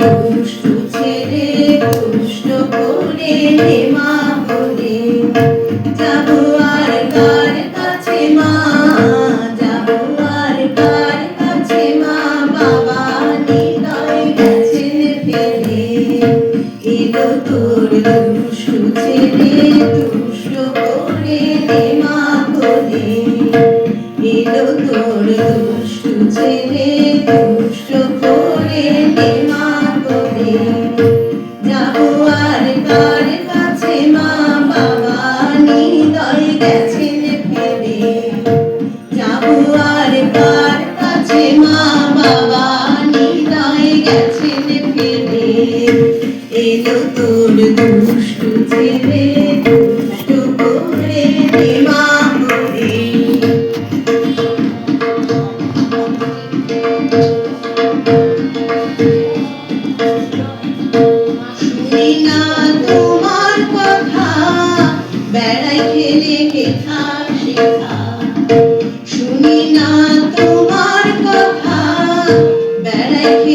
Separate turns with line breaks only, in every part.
দুষ্টু ছেড়ে দুষ্ট করে মা বলে। যাব আর কার কাছে মা? যাব আর কার কাছে মা? বাবা নিদয় গেছেন ফেলে। এলো তোর দুষ্টু ছেড়ে দুষ্ট করে মা বলে। এলো তোর দুষ্টু ছেড়ে ভয় গেছে ফিরে যাব আর কাছে? মা বাবা নিদায় গেছেন ফিরে এলো তোর দুষ্টু ছেলে।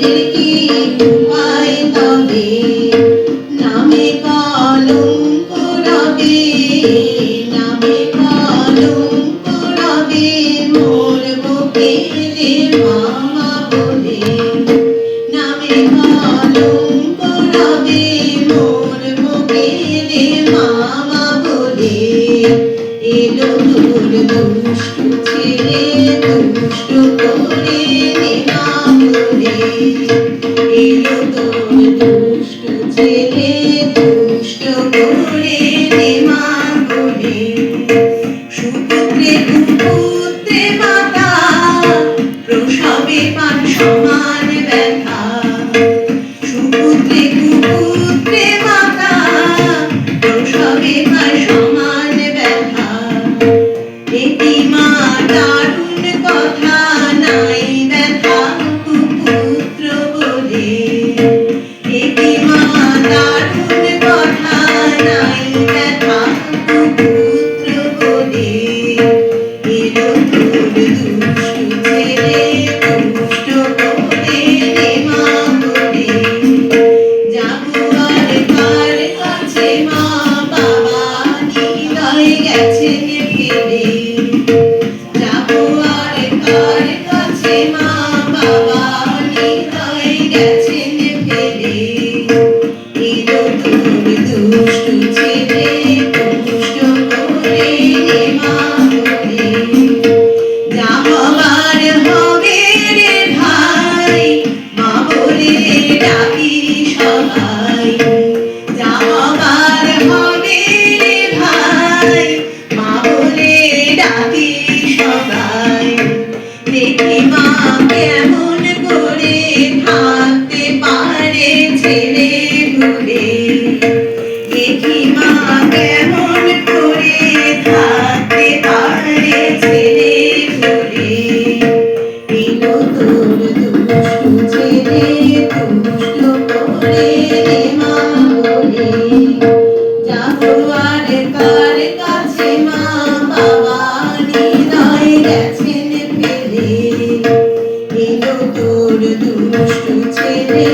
কি I take it তোর দুষ্ট ছেলে।